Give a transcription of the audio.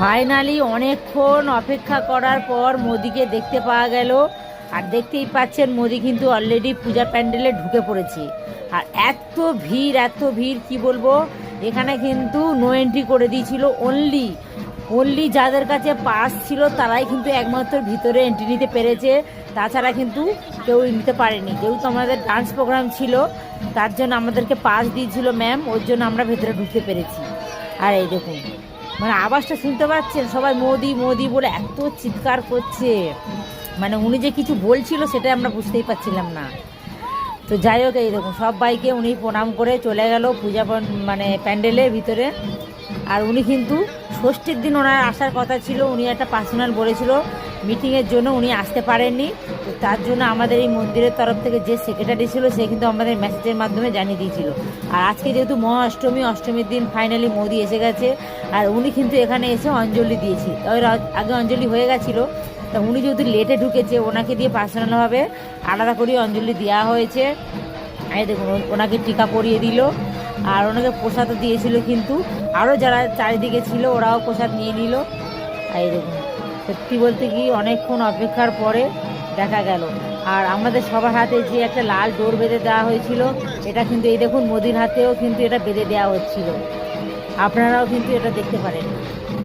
Finally অনেকক্ষণ অপেক্ষা করার পর মোদিকে দেখতে পাওয়া গেল। আর দেখতেই পাচ্ছেন, মোদি কিন্তু অলরেডি পূজা প্যান্ডেলে ঢুকে পড়েছে। আর এত ভিড় এত ভিড়, কি বলব? এখানে কিন্তু নো এন্ট্রি করে দিয়েছিল অনলি অনলি যাদের কাছে পাস ছিল, তারাই কিন্তু একমাত্র ভিতরে এন্ট্রি নিতে পেরেছে। তাছাড়া কিন্তু কেউ নিতে পারেনি। যেহেতু আমাদের ডান্স প্রোগ্রাম ছিল, তার জন্য আমাদেরকে পাস দিয়েছিল ম্যাম ওর জন্য আমরা ভেতরে ঢুকতে পেরেছি। আর এই দেখুন মানে আওয়াজটা শুনতে পাচ্ছেন? সবাই মোদি মোদি বলে এত চিৎকার করছে। মানে উনি যে কিছু বলছিল সেটাই আমরা বুঝতেই পারছিলাম না। তো যাই হোক, এই দেখুন, সব বাইকে উনি প্রণাম করে চলে গেল পূজা মানে প্যান্ডেলের ভিতরে। আর উনি কিন্তু ষষ্ঠীর দিন ওনার আসার কথা ছিল, উনি একটা পার্সোনাল বলেছিল। মিটিংয়ের জন্য উনি আসতে পারেননি। তো তার জন্য আমাদের এই মন্দিরের তরফ থেকে যে সেক্রেটারি ছিল, সে কিন্তু আমাদের মেসেজের মাধ্যমে জানিয়ে দিয়েছিল। আর আজকে যেহেতু মহা অষ্টমী অষ্টমীর দিন ফাইনালি মোদি এসে গেছে, আর উনি কিন্তু এখানে এসে অঞ্জলি দিয়েছে। তবে আগে অঞ্জলি হয়ে গেছিল, তা উনি যেহেতু লেটে ঢুকেছে, ওনাকে দিয়ে পার্সোনালভাবে আলাদা করে অঞ্জলি দেওয়া হয়েছে। এই দেখুন, ওনাকে টিকা পরিয়ে দিল, আর ওনাকে প্রসাদও দিয়েছিল কিন্তু। আরও যারা চারিদিকে ছিল, ওরাও প্রসাদ নিয়ে নিল। এই দেখুন। সত্যি বলতে কি অনেকক্ষণ অপেক্ষার পরে দেখা গেল। আর আমাদের সবার হাতে যে একটা লাল ডোর বেঁধে দেওয়া হয়েছিল, এটা কিন্তু এই দেখুন, মোদির হাতেও কিন্তু এটা বেঁধে দেওয়া হচ্ছিল। আপনারাও কিন্তু এটা দেখতে পারেন।